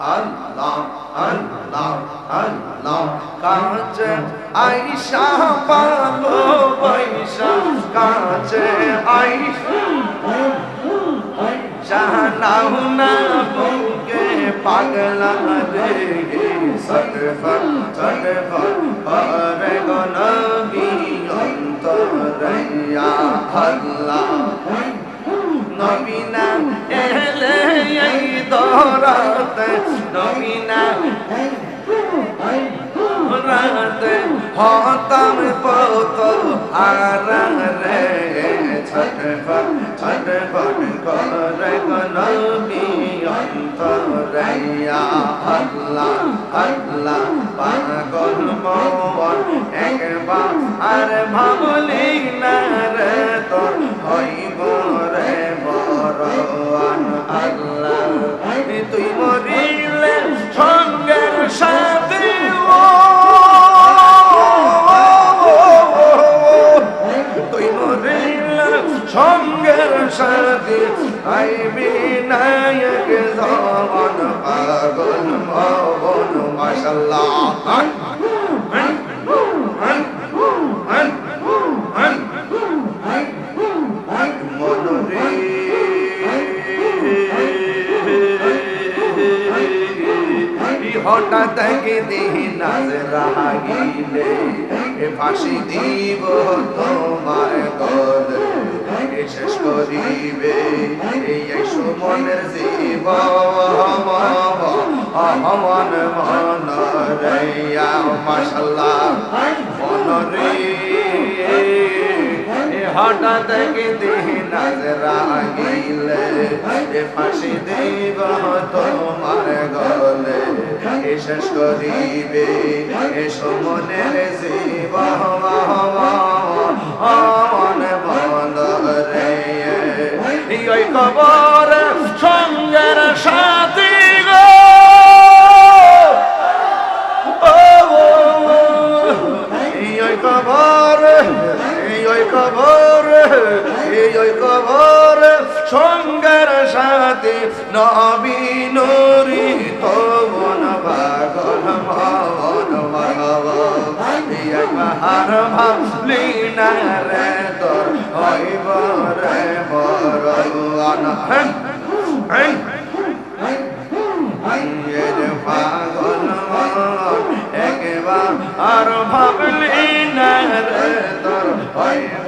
আল্লাহ আল্লাহ আল্লাহ। কাছে আইসা পালো পয়সা কাছে আইসা জানাও না বুকে পাগলা রে সটফট সটফট পরে গো নবী অন্তরয়া, আল্লাহ। এলে এই দরাতে নবীনা রাতে হতাম পত, আর রে ছটফট ছটফট করে গনবী অন্তরয়া আল্লাহ আল্লাহ পাগল মন একবার আর ভাবলি না রে, তোর হইব রে আল্লাহ। তুই মরিলে সঙ্গের সাথে তুই মরিলে সঙ্গের সাথে আইবি নায়ক জবান পাগল মন মাশাল্লাহ হঠাৎ দিন রাগিলে। ফাঁসি দিব তোমার গলে শেষ করিবে। এই সুমনের জীব হমন মন রেয়া মাসাল্লাহ মন রে হঠাৎ দিন রাগিলে ফাঁসি দিব তোমার গলে। শেষ করিবে এ সমনের জীব মন সঙ্গের সাথী সাথে নবী নুরি তবন পাগল মন মার ভাবলি না রে তোর হইব রে বর এর পাগল একবার আর তোর হইব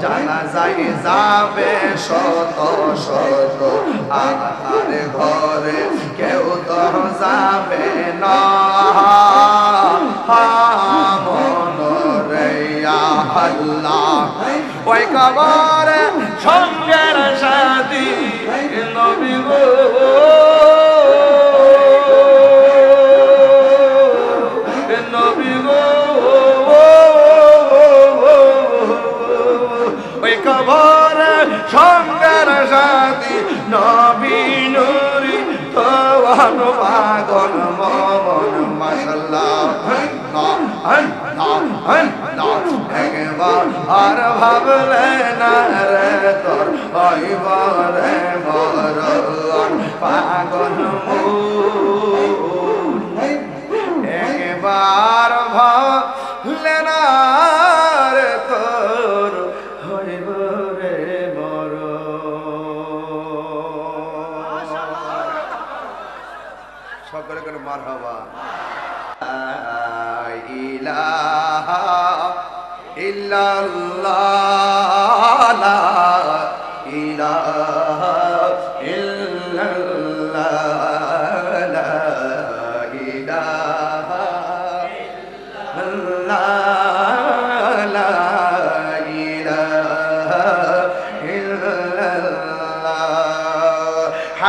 জানা যায় যাবে শত শত। আহার ঘরে কেউ তো যাবে না। আল্লাহ। সাথী নবী কবরে সঙ্গের সাথী, নবী নুরি তোয়ান পাগল মন একবার আর ভাবলে না রে তোর হইব রে মরণ পাগল একবার হইব রে মরণ সকলে করে মার হবা? ইলাহা ইল্লাল্লাহ।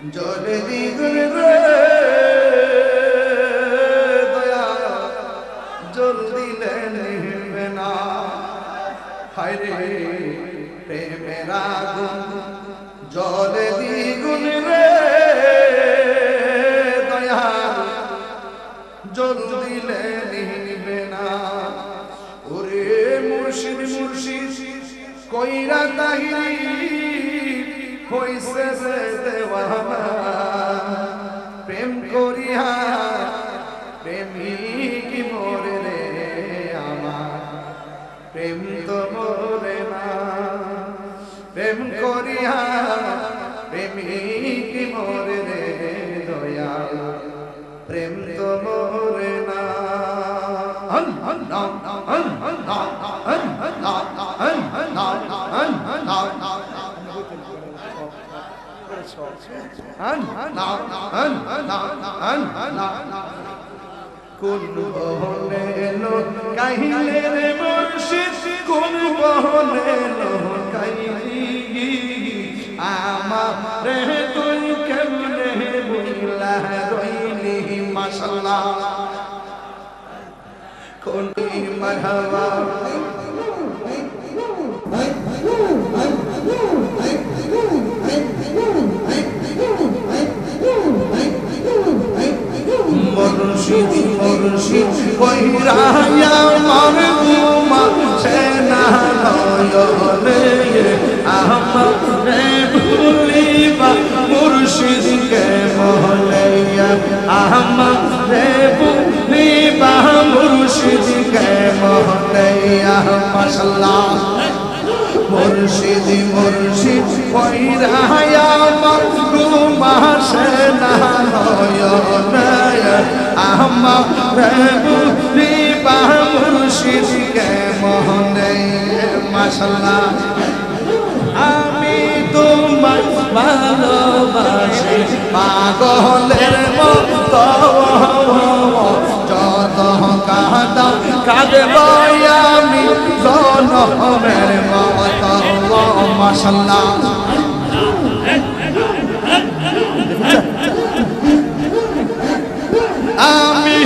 জলে দ্বিগুণ রে দয়া জল দিলে নিবে না। হায় রে প্রেমের আগুন, জলে দ্বিগুণ রে দয়া জল দিলে নিবে না। ওরে মুর্শিদ মুর্শিদ, কইরা তাহিরি হইছে সে দেওয়ানা প্রেম করিয়া প্রেমিক মোরে রে আমার প্রেম তো মোরে না প্রেম করিয়া প্রেমিক মোরে রে দয়া প্রেম তো মোরে না হন হন হন হন হন হন হন হন না হন হন না হন হন না হন হন না হন হন না কোন বহনে লো কাহিলে রে মুর্শিদ কোন বহনে লো কাহিলি আমার তুই কেমনে বুঝলা রইলি মাশাল্লাহ কোন মারহাবা মুর্শিদ মুর্শিদ কইরায়া আমার গুমা সেনা লয়নে আমারে ভুলিবা, মুর্শিদ কে মহলাইয়া আমারে ভুলিবা, মুর্শিদ কে মাশাআল্লাহ মুর্শিদ মুর্শিদ কইরায়া মরহুমা সেনা নয়নায় আমার বুলিবা মুর্শিদ কে মোহনে মাশাল্লাহ। আমি তোমার ভালোবাসি, পাগলের মতো। সাজবো আমি জনমের মাতা আল্লাহ